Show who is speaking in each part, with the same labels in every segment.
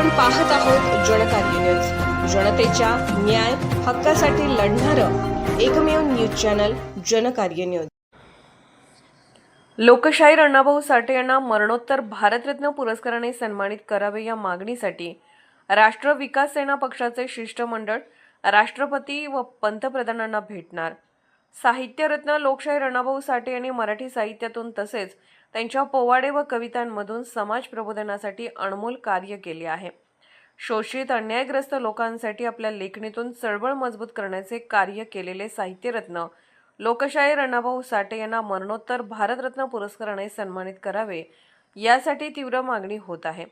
Speaker 1: आपण पाहत आहोत जनकार्य न्यूज जनतेच्या न्याय हक्कासाठी लढणारं एकमेव न्यूज चॅनल जनकार्य न्यूज लोकशाहीर अण्णाभाऊ साठे यांना मरणोत्तर भारतरत्न पुरस्काराने सन्मानित करावे या मागणीसाठी राष्ट्र विकास सेना पक्षाचे शिष्टमंडळ राष्ट्रपती व पंतप्रधानांना भेटणार. साहित्यरत्न लोकशाही रणाभाऊ साठे यांनी मराठी साहित्यातून तसेच त्यांच्या पोवाडे व कवितांमधून समाज प्रबोधनासाठी अनमोल कार्य केले आहे. शोषित अन्यायग्रस्त लोकांसाठी आपल्या लेखणीतून चळवळ मजबूत करण्याचे कार्य केलेले साहित्यरत्न लोकशाही रणाभाऊ साठे यांना मरणोत्तर भारतरत्न पुरस्काराने सन्मानित करावे यासाठी तीव्र मागणी होत आहे.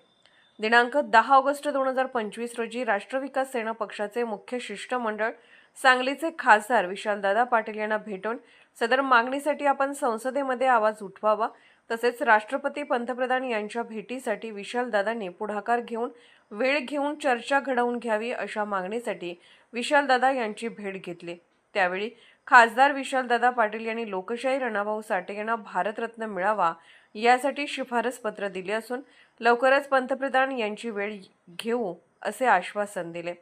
Speaker 1: दिनांक दहा ऑगस्ट दोन हजार पंचवीस रोजी राष्ट्र विकास सेना पक्षाचे मुख्य शिष्टमंडळ सांगलीचे खासदार विशालदादा पाटील यांना भेटून सदर मागणीसाठी आपण संसदेमध्ये आवाज उठवावा. तसेच राष्ट्रपती पंतप्रधान यांच्या भेटीसाठी विशालदादांनी पुढाकार घेऊन वेळ घेऊन चर्चा घडवून घ्यावी अशा मागणीसाठी विशालदादा यांची भेट घेतली. त्यावेळी खासदार विशालदादा पाटील यांनी लोकशाही रणभाऊ साठे यांना भारतरत्न मिळावा यासाठी शिफारस पत्र दिले असून लवकरच पंतप्रधान यांची वेळ घेऊ असे आश्वासन दिले.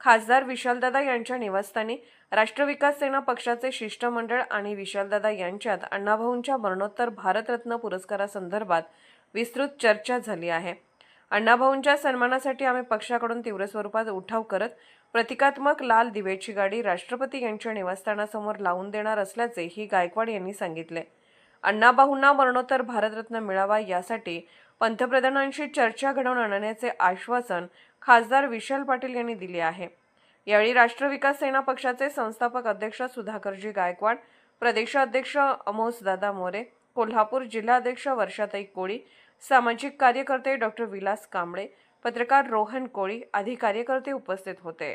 Speaker 1: खासदार विशालदादा यांच्या निवासस्थानी राष्ट्रविकास सेना पक्षाचे शिष्टमंडळ आणि विशालदादा यांच्यात अण्णाभाऊंच्या मरणोत्तर भारतरत्न पुरस्कारासंदर्भात विस्तृत चर्चा झाली आहे. अण्णाभाऊंच्या सन्मानासाठी आम्ही पक्षाकडून तीव्र स्वरूपात उठाव करत प्रतिकात्मक लाल दिव्याची गाडी राष्ट्रपती यांच्या निवासस्थानासमोर लावून देणार असल्याचे ही गायकवाड यांनी सांगितले. अण्णाभाऊंना मरणोत्तर भारतरत्न मिळावा यासाठी पंतप्रधानांशी चर्चा घडवून आणण्याचे आश्वासन खासदार विशाल पाटील यांनी दिले आहे. यावेळी राष्ट्र विकास सेना पक्षाचे संस्थापक अध्यक्ष सुधाकरजी गायकवाड प्रदेशाध्यक्ष अमोसदादा मोरे कोल्हापूर जिल्हाध्यक्ष वर्षाताई कोळी सामाजिक कार्यकर्ते डॉक्टर विलास कांबळे पत्रकार रोहन कोळी आदी कार्यकर्ते उपस्थित होते.